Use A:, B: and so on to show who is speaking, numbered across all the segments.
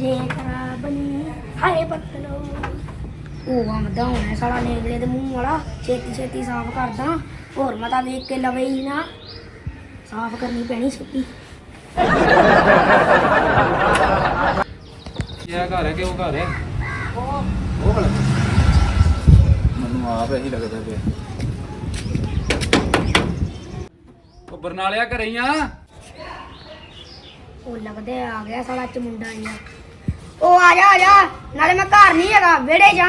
A: ਜੇ ਖਰਾਬ ਨੀ ਹਾਏ ਪਤਲੋ ਉਹ ਆਮਦਾ ਹੋਣਾ ਸਾਲਾ ਨੇਗਲੇ ਦੇ ਮੂੰਹ ਵਾਲਾ ਛੇਤੀ ਛੇਤੀ ਸਾਫ਼ ਕਰਦਾ ਹੋਰ ਮਤਾ ਵੇਖ ਕੇ ਲਵੇ ਹੀ ਨਾ। ਸਾਫ਼ ਕਰਨੀ ਪੈਣੀ ਛੇਤੀ।
B: ਕੀ ਆ ਘਰ ਹੈ ਕਿ ਉਹ ਘਰ ਹੈ? ਉਹ ਘਰ ਮੈਨੂੰ ਆਪ ਇਹੀ ਲੱਗਦਾ ਪਿਆ। ਉਹ ਬਰਨਾਲਿਆ ਘਰੇ ਹੀ ਆ।
A: ਉਹ ਲੱਗਦੇ ਆ ਗਿਆ ਸਾਲਾ ਚਮੁੰਡਾ ਜਿਹਾ। ਉਹ ਆ ਜਾ ਆ ਜਾ ਨਾਲੇ ਮੈਂ ਘਰ ਨਹੀਂ ਹੈਗਾ ਵਿਹੜੇ ਜਾ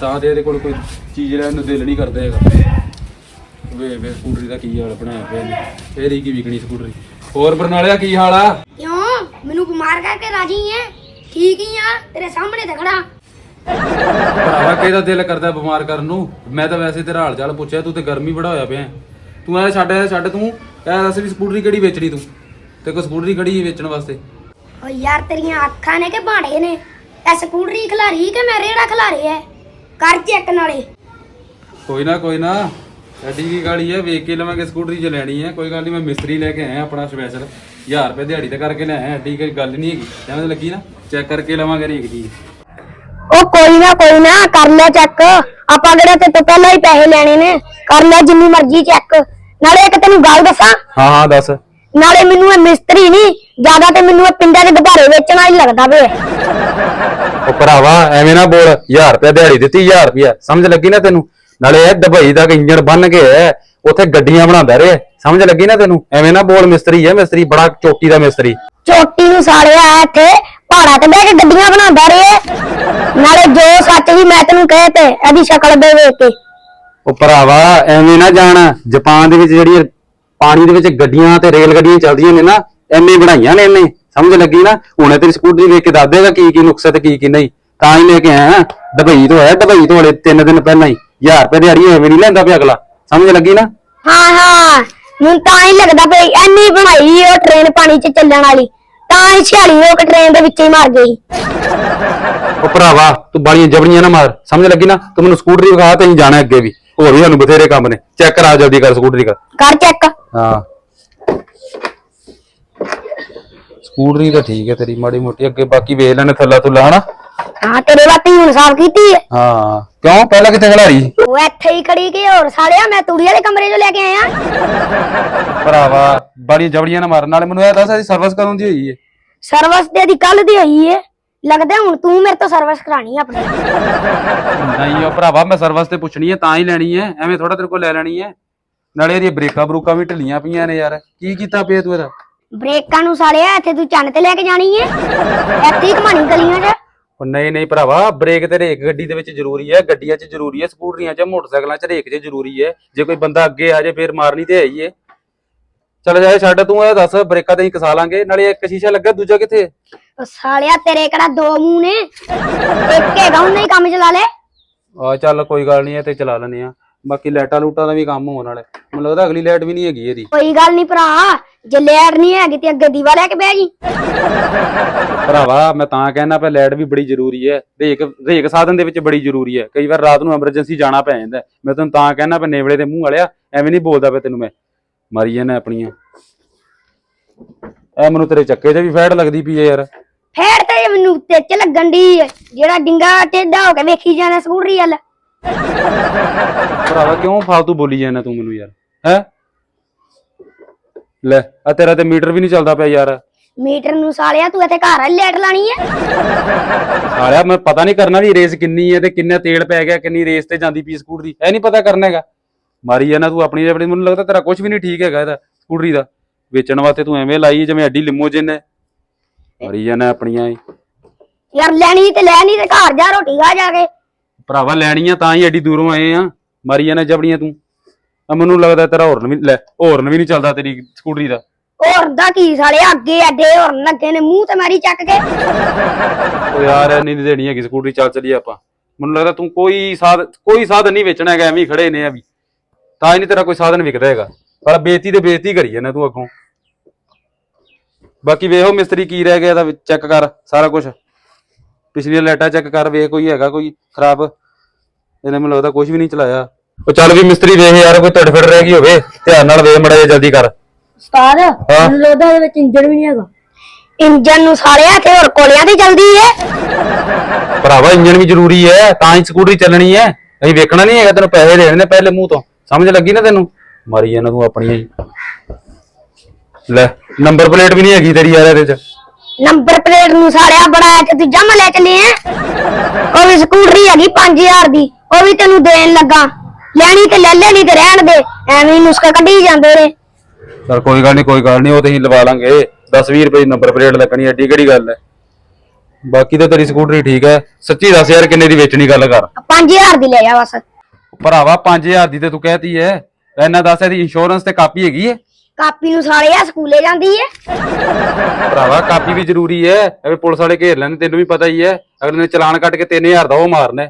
B: ਤਾਂ ਦੇ ਇਹਦੇ ਕੋਲ ਕੋਈ ਚੀਜ਼ ਲੈਣ ਨੂੰ ਦਿਲ ਨਹੀਂ ਕਰਦਾ ਹੈਗਾ। ਵੇ ਵੇ ਸਕੂਟਰੀ ਦਾ ਕੀ ਹਾਲ ਬਣਾਇਆ ਪਿਆ ਨੇ ਇਹਦੀ ਕੀ ਵਿਕਣੀ ਸਕੂਟਰੀ? ਹੋਰ ਬਰਨਾਲਿਆ ਕੀ ਹਾਲ ਆ?
A: ਕਿਉਂ? ਮੈਨੂੰ ਬਿਮਾਰ ਕਰਕੇ ਰਾਜੀ ਹੈ ਠੀਕ ਹੀ ਆ ਤੇਰੇ ਸਾਹਮਣੇ ਤੇ ਖੜਾ।
B: ਭਰਾਵਾ ਕਿਹਦਾ ਦਿਲ ਕਰਦਾ ਬਿਮਾਰ ਕਰਨ ਨੂੰ? ਮੈਂ ਤਾਂ ਵੈਸੇ ਤੇਰਾ ਹਾਲ ਚਾਲ ਪੁੱਛਿਆ ਤੂੰ ਤੇ ਗਰਮੀ ਬੜਾ ਹੋਇਆ ਪਿਆ। ਤੂੰ ਐ ਛੱਡ ਐ ਛੱਡ ਤੂੰ। ਐ ਦੱਸ ਵੀ ਸਕੂਟਰੀ ਕਿਹੜੀ ਵੇਚਣੀ ਤੂੰ? ਤੇ ਕੋ ਸਕੂਟਰੀ ਹੈ ਵੇਚਣ ਵਾਸਤੇ?
A: ਓ ਯਾਰ ਤੇਰੀਆਂ ਅੱਖਾਂ ਨੇ ਕਿ ਭਾਂਡੇ ਨੇ? ਐ ਸਕੂਟਰੀ ਖਿਲਾਰੀ ਕਿ ਮੈਂ ਰੇੜਾ ਖਿਲਾਰੀ ਐ? ਕਰ ਚੈੱਕ ਨਾਲੇ।
B: ਕੋਈ ਨਾ ਕੋਈ ਨਾ। ਐਡੀ ਕੀ ਗਾਲੀ ਹੈ ਵੇਖ ਕੇ ਲਵਾਂਗੇ ਸਕੂਟਰੀ ਜੇ ਲੈਣੀ ਹੈ ਕੋਈ ਗੱਲ ਨਹੀਂ ਮੈਂ ਮਿਸਤਰੀ ਲੈ ਕੇ ਆਇਆ ਆਪਣਾ ਸਪੈਸ਼ਲ 1000 ਰੁਪਏ ਦਿਹਾੜੀ ਤੇ ਕਰਕੇ ਲੈ ਆਇਆ ਐਡੀ ਕੋਈ ਗੱਲ ਨਹੀਂ ਹੈਗੀ। ਐਵੇਂ ਤਾਂ ਲੱਗੀ ਨਾ। ਚੈੱਕ ਕਰਕੇ ਲਵਾਂਗੇ ਹਰੇਕ ਚੀਜ਼।
A: ਉਹ ਕੋਈ ਨਾ ਕੋਈ ਨਾ ਕਰ ਲੈ ਚੈੱਕ। ਆਪਾਂ ਕਿਹੜਾ ਤੇ ਤੋਂ ਪਹਿਲਾਂ ਹੀ ਪੈਸੇ ਲੈਣੇ ਨੇ? ਕਰ ਲੈ ਜਿੰਨੀ ਮਰਜ਼ੀ ਚੈੱਕ ਨਾਲੇ ਇੱਕ ਤੈਨੂੰ ਗੱਲ ਦੱਸਾਂ?
B: ਹਾਂ ਹਾਂ ਦੱਸ।
A: ਨਾਲੇ ਮੈਨੂੰ ਇਹ ਮਿਸਤਰੀ ਨਹੀਂ ਜ਼ਿਆਦਾ ਤੇ ਮੈਨੂੰ ਇਹ ਪਿੰਡਾਂ ਦੇ ਗੁਬਾਰੇ ਵੇਚਣਾ ਹੀ ਲੱਗਦਾ ਵੇ।
B: ਉਹ ਭਰਾਵਾ ਐਵੇਂ ਨਾ ਬੋਲ 1000 ਰੁਪਏ ਦਿਹਾੜੀ ਦਿੱਤੀ 1000 ਰੁਪਏ ਸਮਝ ਲੱਗੀ ਨਾ ਤੈਨੂੰ? ਨਾਲੇ ਇਹ ਦੁਬਈ ਤੱਕ ਇੰਜਣ ਬੰਨ ਕੇ ਉੱਥੇ ਗੱਡੀਆਂ ਬਣਾਉਂਦਾ ਰਿਹਾ। ਸਮਝ ਲੱਗੀ ਨਾ ਤੈਨੂੰ? ਐਵੇਂ ਨਾ ਬੋਲ ਮਿਸਤਰੀ ਹੈ ਮਿਸਤਰੀ ਬੜਾ ਚੋਟੀ ਦਾ ਮਿਸਤਰੀ।
A: ਚੋਟੀ ਨੂੰ ਸਾਲਿਆ ਇੱਥੇ ਪਹਾੜਾਂ ਤੇ ਬਹਿ ਕੇ ਗੱਡੀਆਂ ਬਣਾਉਂਦਾ ਰਹੇ। ਨਾਲੇ ਜੋ ਸੱਚ ਵੀ ਮੈਂ ਤੈਨੂੰ ਕਹੇ ਤੇ ਇਹਦੀ ਸ਼ਕਲ ਦੇ ਵੇਖ ਕੇ।
B: ਉਹ ਭਰਾਵਾ ਐਵੇਂ ਨਾ ਜਾਣ। ਜਾਪਾਨ ਦੇ ਵਿੱਚ ਜਿਹੜੀਆਂ ਪਾਣੀ ਦੇ ਵਿੱਚ ਗੱਡੀਆਂ ਤੇ ਰੇਲ ਗੱਡੀਆਂ ਚੱਲਦੀਆਂ ਨੇ ਨਾ ਐਵੇਂ ਬਣਾਈਆਂ ਨੇ ਇਹਨੇ। ਸਮਝ ਲੱਗੀ ਨਾ? ਹੁਣੇ ਤੇਰੀ ਸਕੂਟਰੀ ਵੇਖ ਕੇ ਦੱਸ ਦੇਗਾ ਕੀ ਕੀ ਨੁਕਸ ਤੇ ਕੀ ਕੀ ਨਹੀਂ। ਤਾਂ ਹੀ ਲੈ ਕੇ ਆਇਆ। ਦੁਬਈ ਤੋਂ ਆਇਆ ਦੁਬਈ ਤੋਂ ਹਲੇ 3 ਦਿਨ ਪਹਿਲਾਂ ਹੀ। 1000 ਰੁਪਏ ਦਿਹਾੜੀ ਐਵੇਂ ਨਹੀਂ ਲੈਂਦਾ ਪਿਆ ਅਗਲਾ। ਸਮਝ ਲੱਗੀ ਨਾ?
A: ਹਾਂ ਹਾਂ। ਮੈਨੂੰ ਤਾਂ ਹੀ ਲੱਗਦਾ ਪਈ ਐਨੀ ਬਣਾਈ ਉਹ ਟ੍ਰੇਨ ਪਾਣੀ 'ਚ ਚੱਲਣ ਵਾਲੀ। ਤਾਂ ਹੀ 46 ਲੋਕ ਟ੍ਰੇਨ ਦੇ ਵਿੱਚ ਹੀ ਮਰ ਗਈ।
B: ਉਹ ਭਰਾਵਾ ਤੂੰ ਬਾਲੀਆਂ ਜਬੜੀਆਂ ਨਾ ਮਾਰ। ਸਮਝ ਲੱਗੀ ਨਾ? ਤੂੰ ਮੈਨੂੰ ਸਕੂਟਰੀ ਵਿਖਾ ਤੇ ਅਸੀਂ ਜਾਣਾ ਅੱਗੇ ਵੀ। ਹੋਰ ਵੀ ਸਾਨੂੰ ਬਥੇਰੇ ਕੰਮ ਨੇ। ਚੈੱਕ ਕਰਾ ਜਲਦੀ ਕਰ ਸਕੂਟਰੀ ਕਰ।
A: ਕਰ ਚੈੱਕ।
B: ਹਾਂ। ਸਕੂਟਰੀ ਤਾਂ ਠੀਕ ਹੈ ਤੇਰੀ ਮਾੜੀ ਮੋਟੀ। ਅੱਗੇ ਬਾਕੀ ਵੇਖ ਲੈਣੇ ਥੱਲਾ ਥੁੱਲਾ ਹਨਾ?
A: ਹਾਂ ਤੇਰੇ ਵਾਤੀ ਹੁਣ ਸਾਫ਼ ਕੀਤੀ ਹੈ।
B: ਹਾਂ। ਕਿਉਂ? ਪਹਿਲਾਂ ਕਿੱਥੇ ਖਲਾਰੀ
A: ਉਹ ਇੱਥੇ ਹੀ ਖੜੀ ਕਿ ਹੋਰ ਸਾਲਿਆ ਮੈਂ ਤੂੜੀ ਵਾਲੇ ਕਮਰੇ 'ਚੋਂ ਲੈ ਕੇ ਆਇਆ।
B: ਭਰਾਵਾ ਬਾਲੀਆਂ ਜਬੜੀਆਂ ਨਾ ਮਾਰਨ ਨਾਲੇ ਮੈਨੂੰ ਇਹ ਦੱਸ ਇਹਦੀ ਸਰਵਿਸ ਕਦੋਂ ਦੀ ਹੋਈ ਹੈ?
A: ਸਰਵਿਸ ਤੇ ਦੀ ਕੱਲ ਦੀ ਹੋਈ ਏ ਲੱਗਦਾ ਹੁਣ ਤੂੰ ਮੇਰੇ ਤੋਂ ਸਰਵਿਸ ਕਰਾਣੀ ਆ ਆਪਣੀ।
B: ਨਹੀਂ ਉਹ ਭਰਾਵਾ ਮੈਂ ਸਰਵਿਸ ਤੇ ਪੁੱਛਣੀ ਹੈ ਤਾਂ ਹੀ ਲੈਣੀ ਹੈ ਐਵੇਂ ਥੋੜਾ ਤੇਰੇ ਕੋਲ ਲੈ ਲੈਣੀ ਹੈ ਨਾਲੇ ਇਹਦੀਆਂ ਬ੍ਰੇਕਾਂ ਬਰੂਕਾਂ ਵੀ ਢਿੱਲੀਆਂ ਪਈਆਂ ਨੇ ਯਾਰ ਕੀ ਕੀਤਾ ਪਿਆ ਤੂੰ ਇਹਦਾ?
A: ਬ੍ਰੇਕਾਂ ਨੂੰ ਸਾਲਿਆ ਇੱਥੇ ਤੂੰ ਚੰਨ ਤੇ ਲੈ ਕੇ ਜਾਣੀ ਏ ਇੱਥੇ ਹੀ ਘਮਾਣੀ ਗਲੀਆਂ 'ਚ।
B: ਉਹ ਨਹੀਂ ਨਹੀਂ ਭਰਾਵਾ ਬ੍ਰੇਕ ਤੇ ਰੇਕ ਗੱਡੀ ਦੇ ਵਿੱਚ ਜ਼ਰੂਰੀ ਹੈ ਗੱਡੀਆਂ 'ਚ ਜ਼ਰੂਰੀ ਹੈ ਸਕੂਟਰੀਆਂ 'ਚ ਮੋਟਰਸਾਈਕਲਾਂ 'ਚ ਰੇਕ 'ਚ ਜ਼ਰੂਰੀ ਹੈ ਜੇ ਕੋਈ ਬੰਦਾ ਅੱਗੇ ਆ ਜਾਏ ਫੇਰ ਮਾਰਨੀ ਤੇ ਹੈ ਹੀ ਏ ਚੱਲ ਜਾਏ ਛੱਡ ਤੂੰ ਇਹ ਦੱਸ ਬ੍ਰੇਕਾਂ ਤੇ ਹੀ ਕਸਾ ਲਾਂਗੇ ਨਾਲੇ ਇੱਕ ਸ਼ੀਸ਼ਾ ਲੱਗਾ ਦੂਜਾ ਕਿੱਥੇ?
A: ਉਹ ਸਾਲਿਆ ਤੇਰੇ ਕਿਹੜਾ ਦੋ ਮੂੰਹ ਨੇ? ਇੱਕ ਹੈਗਾ ਉਹਨੇ ਹੀ ਕੰਮ ਚਲਾ ਲੈ।
B: ਆ ਚੱਲ ਕੋਈ ਗੱਲ ਨਹੀਂ ਇਹ ਤੇ ਚਲਾ ਲੈਨੇ ਆ। ਬਾਕੀ ਲਾਈਟਾਂ ਲੂਟਾਂ ਦਾ ਵੀ ਕੰਮ ਹੋਣ ਵਾਲਾ। ਹੈ। ਮੈਨੂੰ ਲੱਗਦਾ ਅਗਲੀ ਲਾਈਟ ਵੀ ਨਹੀਂ ਹੈਗੀ ਇਹਦੀ।
A: ਕੋਈ ਗੱਲ ਨਹੀਂ ਭਰਾ ਜੇ ਲੈਟ ਨਹੀਂ ਹੈਗੀ ਤੇ ਅੱਗੇ ਦੀਵਾ ਲੈ ਕੇ ਬਹਿ ਜੀ।
B: ਭਰਾਵਾ ਮੈਂ ਤਾਂ ਕਹਿਣਾ ਪਿਆ ਲਾਈਟ ਵੀ ਬੜੀ ਜ਼ਰੂਰੀ ਹੈ। ਰੇਕ ਰੇਕ ਸਾਧਨ ਦੇ ਵਿੱਚ ਬੜੀ ਜ਼ਰੂਰੀ ਹੈ। ਕਈ ਵਾਰ ਰਾਤ ਨੂੰ ਐਮਰਜੈਂਸੀ ਜਾਣਾ ਪੈ ਜਾਂਦਾ ਹੈ। ਮੈਂ ਤੈਨੂੰ ਤਾਂ ਕਹਿਣਾ ਪਿਆ ਨੇਵਲੇ ਦੇ ਮੂੰਹ ਵਾਲਿਆ ਐਵੇਂ ਨਹੀਂ ਬੋਲਦਾ ਪਿਆ ਤੈਨੂੰ ਮੈਂ। ਮਾਰੀ ਜਾਣਾ ਆਪਣੀਆਂ। ਐ ਮੈਨੂੰ ਤੇਰੇ ਚੱਕੇ 'ਚ ਵੀ ਫੈੜ ਲੱਗਦੀ ਪਈ ਯਾਰ।
A: ਫੇਰ ਤੇ ਮੈਨੂੰ ਉੱਤੇ ਚ ਲੱਗਣ ਦੀ ਜਿਹੜਾ ਡਿੰਗਾ ਟੇਡਾ ਹੋ ਕੇ ਵੇਖੀ ਜਾਣਾ ਸਕੂਟਰੀ ਵੱਲ।
B: ਭਰਾਵਾ ਕਿਉਂ ਫਾਲਤੂ ਬੋਲੀ ਜਾਂਦਾ ਤੂੰ ਮੈਨੂੰ ਯਾਰ? ਹੈ? ਲੈ ਆ ਤੇਰਾ ਤੇ ਮੀਟਰ ਵੀ ਨਹੀਂ ਚੱਲਦਾ ਪਿਆ ਯਾਰ।
A: ਮੀਟਰ ਨੂੰ ਸਾਲਿਆ ਤੂੰ ਇੱਥੇ ਘਰ ਵਾਲੀ ਲੈਟ ਲਾਣੀ ਹੈ
B: ਸਾਲਿਆ ਮੈਂ ਪਤਾ ਨਹੀਂ ਕਰਨਾ ਵੀ ਰੇਸ ਕਿੰਨੀ ਹੈ ਤੇ ਕਿੰਨਾ ਤੇਲ ਪੈ ਗਿਆ ਕਿੰਨੀ ਰੇਸ ਤੇ ਜਾਂਦੀ ਪਈ ਸਕੂਟਰੀ। ਇਹ ਨਹੀਂ ਪਤਾ ਕਰਨਾ ਹੈਗਾ। ਮਾਰੀ ਜਾਣਾ ਤੂੰ ਆਪਣੀ ਆਪਣੀ ਮੈਨੂੰ ਲੱਗਦਾ ਤੇਰਾ ਕੁਝ ਵੀ ਨਹੀਂ ਠੀਕ ਹੈਗਾ ਇਹਦਾ ਸਕੂਟਰੀ ਦਾ। ਵੇਚਣ ਵਾਸਤੇ ਤੂੰ ਐਵੇਂ ਲਾਈ ਜਿਵੇਂ ਐਡੀ ਲਿਮੋਜਿਨ ਹੈ। ਮਾਰੀ ਜਾਣਾ ਆਪਣੀਆਂ ਹੀ
A: ਯਾਰ ਲੈਣੀ ਤੇ ਲੈਣੀ ਤੇ ਘਰ ਜਾ ਰੋਟੀ ਖਾ ਜਾ ਕੇ।
B: ਭਰਾਵਾ ਲੈਣੀਆਂ ਤਾਂ ਹੀ ਐਡੀ ਦੂਰੋਂ ਆਏ ਆ। ਮਾਰੀ ਜਾਣਾ ਜਬੜੀਆਂ ਤੂੰ। ਆ ਮੈਨੂੰ ਲੱਗਦਾ ਤੇਰਾ ਹੋਰਨ ਵੀ ਲੈ ਹੋਰਨ ਵੀ ਨਹੀਂ ਚੱਲਦਾ ਤੇਰੀ ਸਕੂਟਰੀ ਦਾ।
A: ਹੋਰ ਦਾ ਕੀ ਸਾਲਿਆ ਅੱਗੇ ਐਡੇ ਹੋਰ ਲੱਗੇ ਨੇ ਮੂੰਹ ਤੇ ਮਾਰੀ ਚੱਕ ਕੇ।
B: ਉਹ ਯਾਰ ਨਹੀਂ ਦੇਣੀ ਹੈਗੀ ਸਕੂਟਰੀ ਚੱਲ ਚਲੀਏ ਆਪਾਂ। ਮੈਨੂੰ ਲੱਗਦਾ ਤੂੰ ਕੋਈ ਸਾਧ ਕੋਈ ਸਾਧਨ ਨਹੀਂ ਵੇਚਣਾ ਹੈਗਾ ਐਵੇਂ ਖੜੇ ਨੇ ਆ ਵੀ। ਤਾਂ ਹੀ ਨਹੀਂ ਤੇਰਾ ਕੋਈ ਸਾਧਨ ਵਿਕਦਾ ਹੈਗਾ। ਪਰ ਬੇਇੱਜ਼ਤੀ ਤੇ ਬੇਇੱਜ਼ਤੀ ਕਰੀ ਜਾਂਦਾ ਤੂੰ ਅੱਗੋਂ। ਬਾਕੀ ਵੇਖੋ ਮਿਸਤਰੀ ਕੀ ਰਹਿ ਗਿਆ ਇਹਦਾ ਚੈੱਕ ਕਰ ਸਾਰਾ ਕੁਝ ਪਿਛਲੀਆਂ ਲਾਈਟਾਂ ਚੈੱਕ ਕਰ ਵੇਖ ਕੋਈ ਹੈਗਾ ਕੋਈ ਖਰਾਬ। ਇਹਨੇ ਮੈਨੂੰ ਲੱਗਦਾ ਕੁਝ ਵੀ ਨਹੀਂ ਚਲਾਇਆ। ਉਹ ਚੱਲ ਵੀ ਮਿਸਤਰੀ ਵੇਖ ਯਾਰ ਕੋਈ ਤੜਫੜ ਰਹਿ ਗਈ ਹੋਵੇ ਧਿਆਨ ਨਾਲ ਵੇਖ ਮੜਾ ਜਲਦੀ ਕਰ।
A: ਉਸਤਾਦ। ਮੈਨੂੰ ਲੱਗਦਾ ਇਹਦੇ ਵਿੱਚ ਇੰਜਨ ਵੀ ਨਹੀਂ ਹੈਗਾ। ਇੰਜਨ ਨੂੰ ਸਾਲਿਆ ਤੇ ਹੋਰ ਕੋਲਿਆਂ ਦੀ ਜਲਦੀ ਏ।
B: ਭਰਾਵਾ ਇੰਜਨ ਵੀ ਜ਼ਰੂਰੀ ਹੈ ਤਾਂ ਹੀ ਸਕੂਟਰੀ ਚੱਲਣੀ ਹੈ। ਅਸੀਂ ਵੇਖਣਾ ਨਹੀਂ ਹੈਗਾ ਤੈਨੂੰ ਪੈਸੇ ਦੇਣੇ ਨੇ ਪਹਿਲੇ ਮੂੰਹ ਤੋਂ। ਸਮਝ ਲੱਗੀ ਨਾ ਤੈਨੂੰ? ਮਾਰੀ ਇਹਨਾਂ ਤੂੰ ਆਪਣੀਆਂ ਹੀ। ਲੈ ਨੰਬਰ ਪਲੇਟ ਵੀ ਨਹੀਂ ਹੈਗੀ ਤੇਰੀ ਯਾਰ ਇਹਦੇ ਚ।
A: ਨੰਬਰ ਪਲੇਟ ਨੂੰ ਸਾਲਿਆ ਬੜਾ ਤੇ ਤੂੰ ਜੰਮ ਲੈ ਚੱਲੇ ਆ ਉਹ ਵੀ ਸਕੂਟਰੀ ਹੈਗੀ 5000 ਦੀ ਉਹ ਵੀ ਤੈਨੂੰ ਦੇਣ ਲੱਗਾ। ਲੈਣੀ ਤੇ ਲੈ ਲੈਣੀ ਤੇ ਰਹਿਣ ਦੇ ਐਵੇਂ ਹੀ ਨੁਸਖੇ ਕੱਢੀ ਜਾਂਦੇ ਨੇ।
B: ਚਲ ਕੋਈ ਗੱਲ ਨਹੀਂ ਕੋਈ ਗੱਲ ਨਹੀਂ ਉਹ ਤੇ ਅਸੀਂ ਲਵਾ ਲਾਂਗੇ। 10-20 ਰੁਪਏ ਦੀ ਨੰਬਰ ਪਲੇਟ ਲੱਗਣੀ ਐਡੀ ਕਿਹੜੀ ਗੱਲ ਹੈ ਬਾਕੀ ਤਾਂ ਤੇਰੀ ਸਕੂਟਰੀ ਠੀਕ ਹੈ ਸੱਚੀ ਦੱਸ ਯਾਰ ਕਿੰਨੇ ਦੀ ਵੇਚਣੀ ਗੱਲ ਕਰ।
A: 5000 ਦੀ ਲੈ ਜਾ ਬਸ।
B: ਭਰਾਵਾ 5000 ਦੀ ਤੇ ਤੂੰ ਕਹਿਤੀ ਹੈ ਇਹਨਾਂ ਦੱਸ ਇਹਦੀ ਇੰਸ਼ੋਰੈਂਸ ਤੇ ਕਾਪੀ ਹੈਗੀ ਹੈ
A: ਕਾਪੀ ਨੂੰ ਸਾਲਿਆ ਸਕੂਲੇ ਜਾਂਦੀ ਏ
B: ਭਰਾਵਾ ਕਾਪੀ ਵੀ ਜ਼ਰੂਰੀ ਹੈ ਐਵੇਂ ਪੁਲਿਸ ਵਾਲੇ ਘੇਰ ਲੈਂਦੇ ਤੈਨੂੰ ਵੀ ਪਤਾ ਹੀ ਹੈ ਅਗਲੇ ਨੇ ਚਲਾਨ ਕੱਟ ਕੇ 3000 ਦਾ ਉਹ ਮਾਰਨਾ।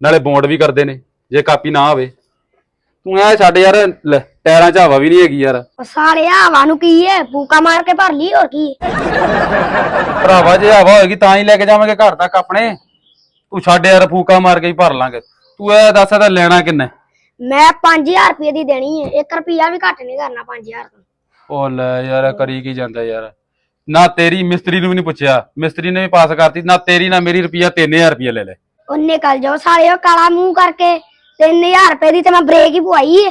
B: ਨਾਲੇ ਬੌਂਡ ਵੀ ਕਰਦੇ ਨੇ ਜੇ ਕਾਪੀ ਨਾ ਹੋਵੇ। ਤੂੰ ਐ ਛੱਡ ਯਾਰ ਲੈ ਟਾਇਰਾਂ 'ਚ ਹਵਾ ਵੀ ਨਹੀਂ ਹੈਗੀ ਯਾਰ।
A: ਉਹ ਸਾਲਿਆ ਹਵਾ ਨੂੰ ਕੀ ਏ ਫੂਕਾ ਮਾਰ ਕੇ ਭਰ ਲਈ ਹੋਰ ਕੀ
B: ਭਰਾਵਾ ਜੇ ਹਵਾ ਹੋਏਗੀ ਤਾਂ ਹੀ ਲੈ ਕੇ ਜਾਵਾਂਗੇ ਘਰ ਤੱਕ ਆਪਣੇ। ਤੂੰ ਛੱਡ ਯਾਰ ਫੂਕਾ ਮਾਰ ਕੇ ਹੀ ਭਰ ਲਾਂਗੇ। ਤੂੰ ਇਹ ਦੱਸ ਇਹਦਾ ਲੈਣਾ ਕਿੰਨਾ? ਹੈ?
A: ਮੈਂ 5000 ਰੁਪਏ ਦੀ ਦੇਣੀ ਏ 1 ਰੁਪਿਆ ਵੀ ਘੱਟ ਨਹੀਂ ਕਰਨਾ 5000 ਤੋਂ।
B: ਉਹ ਲੈ ਯਾਰ ਕਰੀ ਕੀ ਜਾਂਦਾ ਯਾਰ? ਨਾ ਤੇਰੀ ਮਿਸਤਰੀ ਨੂੰ ਵੀ ਨਹੀਂ ਪੁੱਛਿਆ। ਮਿਸਤਰੀ ਨੇ ਵੀ ਪਾਸ ਕਰਤੀ ਨਾ ਤੇਰੀ ਨਾ ਮੇਰੀ ਰੁਪਿਆ 3000 ਰੁਪਿਆ ਲੈ ਲੈ।
A: ਉਹ ਨਿਕਲ ਜਾਓ ਸਾਲਿਓ ਕਾਲਾ ਮੂੰਹ ਕਰਕੇ। 3000 ਰੁਪਏ ਦੀ ਤੇ ਮੈਂ ਬ੍ਰੇਕ ਹੀ ਪਵਾਈ ਏ।